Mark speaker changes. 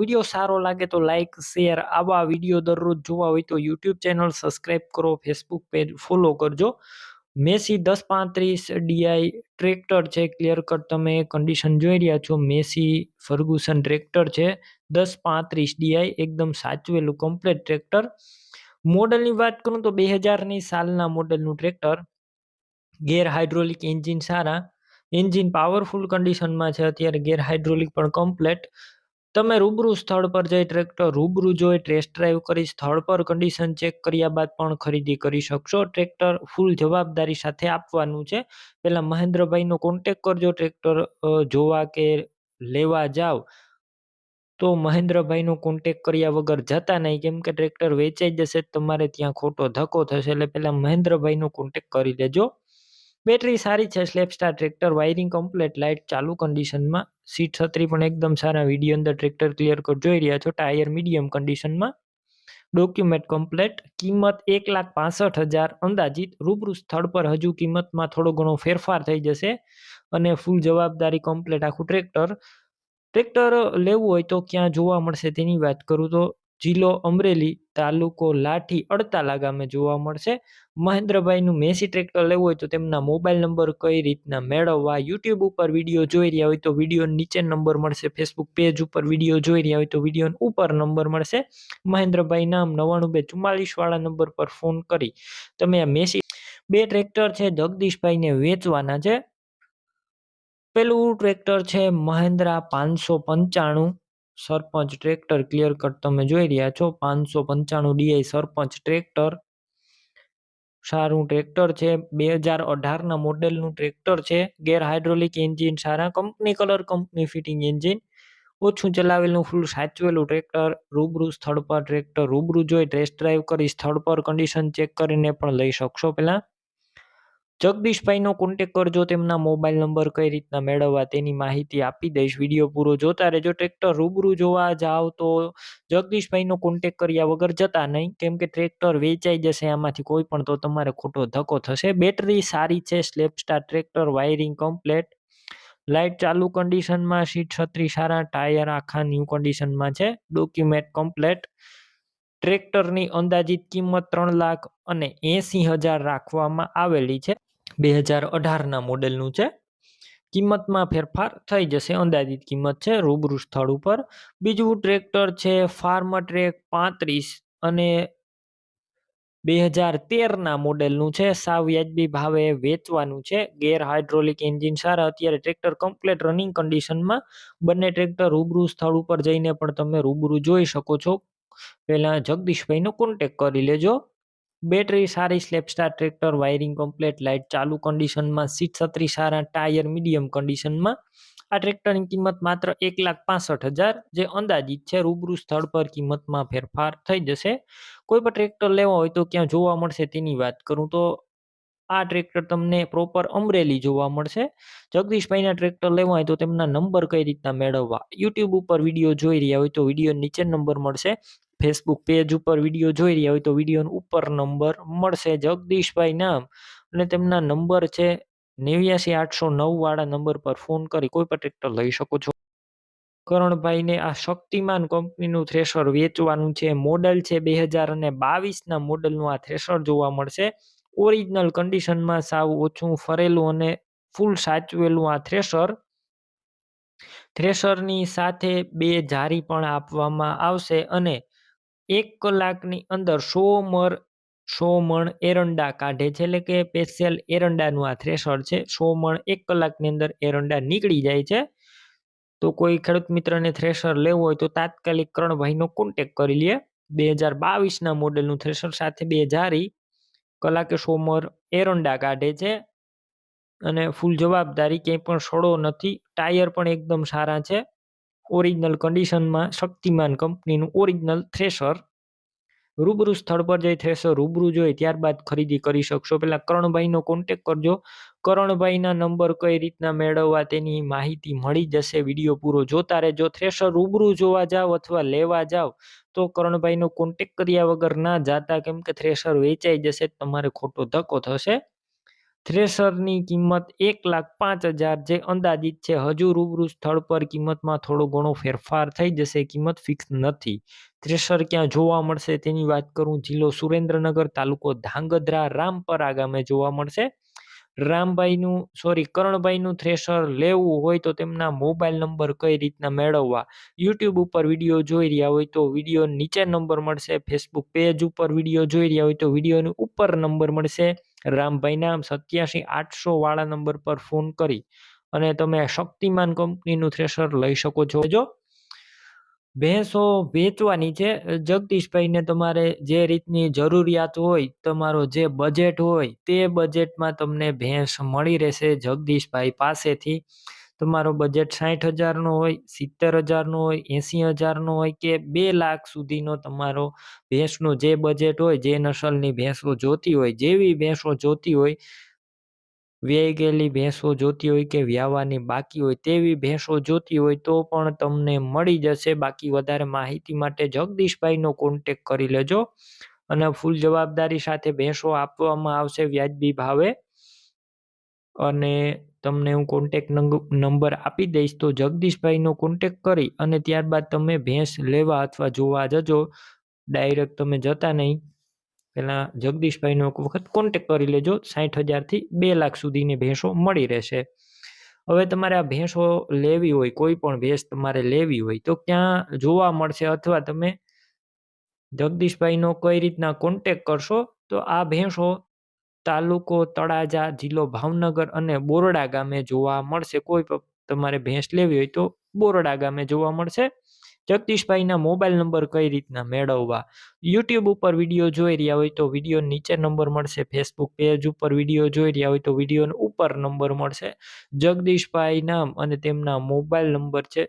Speaker 1: Video સારો લાગે તો લાઈક શેર આવા વીડિયો દરરોજ જોવા હોય તો યુટ્યુબ ચેનલ સબસ્ક્રાઈબ કરો ફેસબુક પેજ ફોલો કરજો. મેસી દસ પાંત્રીસ ડીઆઈ ટ્રેક્ટર છે ક્લિયર કટ તમે કન્ડિશન જોઈ રહ્યા છો. મેસી ફર્ગુસન ટ્રેક્ટર છે, દસ પાંત્રીસ ડીઆઈ એકદમ સાચવેલું કમ્પ્લેટ ટ્રેક્ટર. મોડલની વાત કરું તો બે હજારની સાલના મોડલનું ટ્રેક્ટર. ગેર હાઇડ્રોલિક એન્જિન સારા. એન્જિન પાવરફુલ કન્ડિશનમાં છે, અત્યારે ગેર હાઇડ્રોલિક પણ કમ્પ્લેટ તમે રૂબરૂ સ્થળ પર જઈ ટ્રેક્ટર રૂબરૂ જોઈ ટેસ્ટ ડ્રાઈવ કરી સ્થળ પર કન્ડિશન ચેક કર્યા બાદ પણ ખરીદી કરી શકશો. ટ્રેક્ટર ફૂલ જવાબદારી સાથે આપવાનું છે. પહેલાં મહેન્દ્રભાઈનો કોન્ટેક કરજો ટ્રેક્ટર જોવા કે લેવા જાવ. તો મહેન્દ્રભાઈનો કોન્ટેક કર્યા વગર જતા નહીં. કેમ કે ટ્રેક્ટર વેચાઈ જશે તમારે ત્યાં ખોટો ધક્કો થશે. એટલે પહેલાં મહેન્દ્રભાઈનો કોન્ટેક કરી લેજો. બેટરી સારી છે. સ્લેપસ્ટાર ટ્રેક્ટર વાયરિંગ કમ્પ્લેટ લાઇટ ચાલુ કન્ડિશનમાં સીટ છત્રી પણ એકદમ સારા વીડિયો અંદર ટ્રેક્ટર ક્લિયર કટ જોઈ રહ્યા છો. ટાયર મીડિયમ કન્ડિશનમાં ડોક્યુમેન્ટ કમ્પ્લેટ કિંમત એક લાખ પાસઠ હજાર અંદાજિત. રૂબરૂ સ્થળ પર હજુ કિંમતમાં થોડો ઘણો ફેરફાર થઈ જશે. અને ફૂલ જવાબદારી કમ્પ્લેટ આખું ટ્રેક્ટર ટ્રેક્ટર લેવું હોય તો ક્યાં જોવા મળશે તેની વાત કરું તો જિલ્લો અમરેલી તાલુકો લાઠી અડતાલા ગામે જોવા મળશે. મહેન્દ્રભાઈનું મેસી ટ્રેક્ટર લેવું હોય તો તેમના મોબાઈલ નંબર કઈ રીતના મેળવવા, યુટ્યુબ ઉપર વીડિયો જોઈ રહ્યા હોય તો વીડિયો નીચે નંબર મળશે, ફેસબુક પેજ ઉપર વીડિયો જોઈ રહ્યા હોય તો વીડિયો ઉપર નંબર મળશે. મહેન્દ્રભાઈ નામ નવાણું બે ચુમ્માલીસ વાળા નંબર પર ફોન કરી, તમે આ મેસી બે ટ્રેક્ટર છે, જગદીશભાઈને વેચવાના છે. પેલું ટ્રેક્ટર છે મહેન્દ્રા પાંચસો પંચાણું. સરપંચ ટ્રેક્ટર ક્લિયર કટ તમે જોઈ રહ્યા છો. પાંચસો પંચાણું ડીઆઈ સરપંચ ટ્રેક્ટર. સારું ટ્રેક્ટર છે. બે હજાર અઢારના મોડેલનું ટ્રેક્ટર છે. ગેર હાઇડ્રોલિક એન્જિન, સારા company, colour company, fitting engine. ઓછું ચલાવેલું, ફૂલ સાચવેલું ટ્રેક્ટર. રૂબરૂ સ્થળ પર ટ્રેક્ટર રૂબરૂ જોઈ ટેસ્ટ ડ્રાઈવ કરી સ્થળ પર કન્ડિશન ચેક કરીને પણ લઈ શકશો પહેલાં. જગદીશભાઈનો કોન્ટેક કરજો, તેમના મોબાઈલ નંબર કઈ રીતના મેળવવા તેની માહિતી આપી દઈશ. વીડિયો પૂરો જોતા રહેજો ટ્રેક્ટર રૂબરૂ જોવા જાઓ તો જગદીશભાઈનો કોન્ટેક કર્યા વગર જતા નહીં. કેમ કે ટ્રેક્ટર વેચાઈ જશે આમાંથી કોઈ પણ, તો તમારે ખોટો ધક્કો થશે. બેટરી સારી છે slap star tractor wiring complete light ચાલુ કન્ડિશનમાં સીટ છત્રી સારા ટાયર આખા ન્યૂ કન્ડિશનમાં છે. ડોક્યુમેન્ટ કમ્પ્લેટ ટ્રેક્ટરની અંદાજિત કિંમત ત્રણ લાખ અને એંસી હજાર રાખવામાં આવેલી છે. બે હજાર અઢારના મોડેલનું છે. કિંમતમાં ફેરફાર થઈ જશે. અંદાજિત કિંમત છે રૂબરૂ સ્થળ ઉપર. બીજું ટ્રેક્ટર છે ફાર્મ ટ્રેક પાંત્રીસ અને બે હજાર તેરના મોડેલનું છે. સાવ વ્યાજબી ભાવે વેચવાનું છે. ગેર હાઇડ્રોલિક એન્જિન સારા. અત્યારે ટ્રેક્ટર કમ્પ્લેટ રનિંગ કન્ડિશનમાં. બંને ટ્રેક્ટર રૂબરૂ સ્થળ ઉપર જઈને પણ તમે રૂબરૂ જોઈ શકો છો. પહેલાં જગદીશભાઈનો કોન્ટેક કરી લેજો. બેટરી સારી, સ્લેપસ્ટાર, ટ્રેક્ટર, વાયરિંગ કમ્પ્લેટ, લાઇટ, ચાલુ કન્ડિશનમાં, સીટ છત્રી સારા, ટાયર મીડિયમ કન્ડિશનમાં. આ ટ્રેક્ટરની કિંમત માત્ર એક લાખ પાસઠ હજાર, જે અંદાજિત છે, રૂબરૂ સ્થળ પર કિંમતમાં ફેરફાર થઈ જશે. કોઈ પણ ટ્રેક્ટર લેવા હોય તો ક્યાં જોવા મળશે તેની વાત કરું તો આ ટ્રેક્ટર તમને પ્રોપર અમરેલી જોવા મળશે. જગદીશભાઈના ટ્રેક્ટર લેવા હોય તો તેમના નંબર કઈ રીતના મેળવવા? યુટ્યુબ ઉપર વીડિયો જોઈ રહ્યા હોય તો વીડિયો નીચે નંબર મળશે. ફેસબુક પેજ ઉપર વીડિયો જોઈ રહ્યા હોય તો વીડિયો ઉપર નંબર મળશે. જગદીશભાઈ નામ અને તેમના નંબર છે નેવ્યાસી આઠસો નવ વાળા નંબર પર ફોન કરી કોઈ પણ ટ્રેક્ટર લઈ શકો છો. કરણભાઈને આ શક્તિમાન કંપનીનું થ્રેશર વેચવાનું છે. મોડલ છે બે હજાર અને બાવીસના મોડલનું આ થ્રેશર જોવા મળશે. ઓરિજિનલ કન્ડિશનમાં સાવ ઓછું ફરેલું અને ફૂલ સાચવેલું આ થ્રેશર થ્રેશરની સાથે બે જારી પણ આપવામાં આવશે અને એક કલાકની અંદર સો મર, સો મણ એરંડા કાઢે છે. એટલે કે સ્પેશિયલ એરંડાનું આ થ્રેશર છે. સો મણ એક કલાકની અંદર એરંડા નીકળી જાય છે. તો કોઈ ખેડૂત મિત્રને થ્રેશર લેવું હોય તો તાત્કાલિક કરણભાઈનો કોન્ટેક કરી લે. બે હજાર બાવીસના મોડેલનું થ્રેશર સાથે બે હજારી કલાકે સોમર એરંડા કાઢે છે. અને ફૂલ જવાબદારી ક્યાંય પણ સડો નથી. ટાયર પણ એકદમ સારા છે. ઓરિજિનલ કન્ડિશનમાં શક્તિમાન કંપનીનું ઓરિજિનલ થ્રેશર રૂબરૂ સ્થળ પર જઈ થ્રેશર રૂબરૂ જોઈ ત્યારબાદ ખરીદી કરી શકશો. પહેલાં કરણભાઈનો કોન્ટેક કરજો. કરણભાઈના નંબર કઈ રીતના મેળવવા તેની માહિતી મળી જશે. વીડિયો પૂરો જોતા રહેજો. થ્રેશર રૂબરૂ જોવા જાઓ અથવા લેવા જાઓ તો કરણભાઈનો કોન્ટેક કર્યા વગર ના જાતા. કેમ કે થ્રેશર વેચાઈ જશે, તમારે ખોટો ધક્કો થશે. થ્રેશરની કિંમત એક લાખ પાંચ હજાર જે અંદાજિત છે, હજુ રૂબરૂ સ્થળ પર કિંમતમાં થોડો ઘણો ફેરફાર થઈ જશે, કિંમત ફિક્સ નથી. થ્રેશર ક્યાં જોવા મળશે તેની વાત કરું, જિલ્લો સુરેન્દ્રનગર, તાલુકો ધાંગધ્રા, રામપરા ગામે જોવા મળશે. રામભાઈનું સોરી કરણભાઈનું થ્રેશર લેવું હોય તો તેમના મોબાઈલ નંબર કઈ રીતના મેળવવા? યુટ્યુબ ઉપર વીડિયો જોઈ રહ્યા હોય તો વીડિયો નીચે નંબર મળશે, ફેસબુક પેજ ઉપર વીડિયો જોઈ રહ્યા હોય તો વિડીયોની ઉપર નંબર મળશે. રામભાઈના સત્યાસી આઠસો વાળા નંબર પર ફોન કરી અને તમે શક્તિમાન કંપનીનું થ્રેશર લઈ શકો છો. જો ભેંસો વેચવાની છે જગદીશભાઈને તમારે જે રીતની જરૂરિયાત હોય, તમારો જે બજેટ હોય, તે બજેટમાં તમને ભેંસ મળી રહેશે જગદીશભાઈ પાસેથી. તમારો બજેટ સાઠ હજારનો હોય, સિત્તેર હજારનો હોય એંસી હજારનો હોય કે બે લાખ સુધીનો તમારો ભેંસનું જે બજેટ હોય, જે નસલની ભેંસો જોતી હોય, જેવી ભેંસો જોતી હોય વ્યાઈ ગયેલી ભેંસો જોતી હોય કે વ્યાવાની બાકી હોય, તેવી ભેંસો જોતી હોય તો પણ તમને મળી જશે. બાકી વધારે માહિતી માટે જગદીશભાઈનો કોન્ટેક કરી લેજો અને ફૂલ જવાબદારી સાથે ભેંસો આપવામાં આવશે વ્યાજબી ભાવે. અને તમને હું કોન્ટેક નંબર આપી દઈશ, તો જગદીશભાઈનો કોન્ટેક કરી અને ત્યારબાદ તમે ભેંસ લેવા અથવા જોવા જજો. ડાયરેક્ટ તમે જતા નહીં. પહેલાં જગદીશભાઈનો એક વખત કોન્ટેક કરી લેજો. સાઠ હજારથી બે લાખ સુધીની ભેંસો મળી રહેશે. હવે તમારે આ ભેંસો લેવી હોય, કોઈ પણ ભેંસ તમારે લેવી હોય, તો ક્યાં જોવા મળશે અથવા તમે જગદીશભાઈનો કઈ રીતના કોન્ટેક કરશો, તો આ ભેંસો તાલુકો તળાજા, જિલ્લો ભાવનગર અને બોરડા ગામે જોવા મળશે. કોઈ તમારે ભેંસ લેવી હોય તો બોરડા ગામે જોવા મળશે. જગદીશભાઈના મોબાઈલ નંબર કઈ રીતના મેળવવા? યુટ્યુબ ઉપર વીડિયો જોઈ રહ્યા હોય તો વીડિયો નીચે નંબર મળશે. ફેસબુક પેજ ઉપર વીડિયો જોઈ રહ્યા હોય તો વીડિયો ઉપર નંબર મળશે. જગદીશભાઈ નામ અને તેમના મોબાઈલ નંબર છે